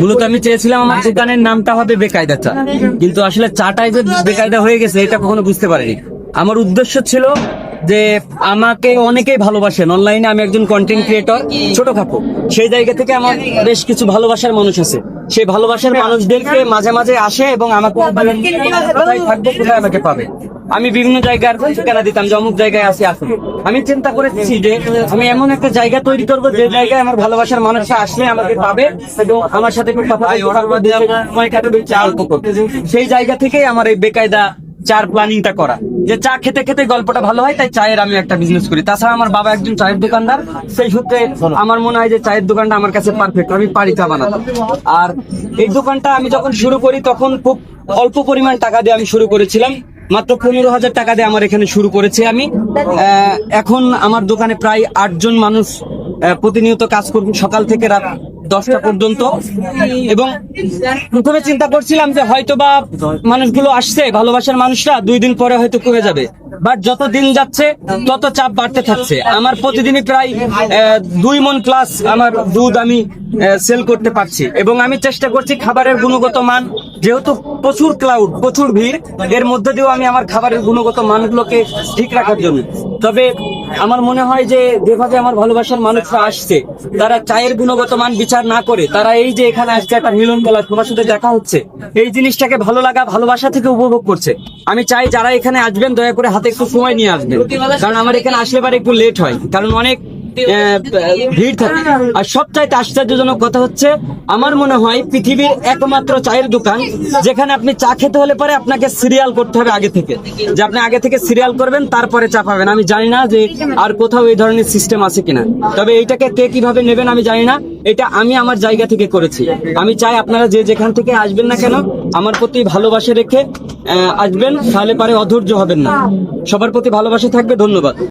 মূলত আমি চেয়েছিলাম আমার দোকানের নামটা হবে বেকায়দা চা। কিন্তু আসলে চাটাই যে বেকায়দা হয়ে গেছে এটা কখনো বুঝতে পারিনি। আমার উদ্দেশ্য ছিল যে আমাকে অনেকেই ভালোবাসেন। অনলাইনে আমি একজন কন্টেন্ট ক্রিয়েটর ছোটখাটো সেই জায়গা থেকে আমার বেশ কিছু ভালোবাসার মানুষ আছে। সেই ভালোবাসার মানুষদেরকে মাঝে মাঝে আসে এবং আমাকে কোথায় থাকব কোথায় আমাকে পাবে। আমি বিভিন্ন জায়গার ঠিকানা দিতাম যে অমুক জায়গায় আসি আসুন। আমি চিন্তা করেছি যে, আমি এমন একটা জায়গা তৈরি করব যে জায়গায় আমার ভালোবাসার মানুষরা আসলে আমাকে পাবে আমার সাথে। সেই জায়গা থেকেই আমার এই বেকায়দা চার প্ল্যানিংটা করা। যে চা খেতে খেতে গল্পটা ভালো হয়, তাই চায়ের আমি একটা বিজনেস করি। তাছাড়া আমার বাবা একজন চায়ের দোকানদার। সেই সূত্রে আমার মনে হয় যে চায়ের দোকানটা আমার কাছে পারফেক্ট আমি পারি চা বানাতে। আর এই দোকানটা আমি যখন শুরু করি, তখন খুব অল্প পরিমাণ টাকা দিয়ে আমি শুরু করেছিলাম। মাত্র পনেরো হাজার টাকা দিয়ে আমার এখানে শুরু করেছি আমি। এখন আমার দোকানে প্রায় আটজন মানুষ প্রতিনিয়ত কাজ করবে সকাল থেকে রাত দশটা পর্যন্ত। এবং প্রথমে চিন্তা করছিলাম যে হয়তো বা মানুষগুলো আসছে, ভালোবাসার মানুষরা দুই দিন পরে হয়তো কমে যাবে। বাট যত দিন যাচ্ছে, তত চাপ বাড়তে থাকছে। আমার প্রতিদিনই প্রায় দুই মন প্লাস আমার দুধ আমি সেল করতে পারছি। এবং আমি চেষ্টা করছি খাবারের গুণগত মান যেহেতু প্রচুর ক্লাউড প্রচুর ভিড়, এর মধ্যে দিয়েও আমি আমার খাবারের গুণগত মানগুলোকে ঠিক রাখার জন্য। তবে আমার মনে হয় যে যেভাবে আমার ভালোবাসার মানুষরা আসছে, তারা চায়ের গুণগত মান বিচার না করে, তারা এই যে এখানে আসছে একটা মিলন মেলা, তোমার সাথে দেখা হচ্ছে, এই জিনিসটাকে ভালো লাগা, ভালোবাসা থেকে উপভোগ করছে। আমি চাই যারা এখানে আসবেন, দয়া করে হাতে একটু সময় নিয়ে আসবেন। কারণ আমার এখানে আসলে একটু লেট হয়। কারণ অনেক ভিড় থাকে। আর সবচাইতে আশ্চর্যজনক কথা হচ্ছে আমার মনে হয় পৃথিবীর একমাত্র চায়ের দোকান যেখানে আপনি চা খেতে হলে পরে আপনাকে সিরিয়াল করতে হবে আগে থেকে। যে আপনি আগে থেকে সিরিয়াল করবেন তারপরে চা পাবেন। আমি জানি না যে আর কোথাও এই ধরনের সিস্টেম আছে কিনা। তবে এইটাকে কে কীভাবে নেবেন আমি জানি না। এটা আমি আমার জায়গা থেকে করেছি। আমি চাই আপনারা যে যেখান থেকে আসবেন না কেন আমার প্রতি ভালোবাসা রেখে আহ, আসবেন তাহলে পারে অধৈর্য হবেন না। সবার প্রতি ভালোবাসা থাকবে ধন্যবাদ।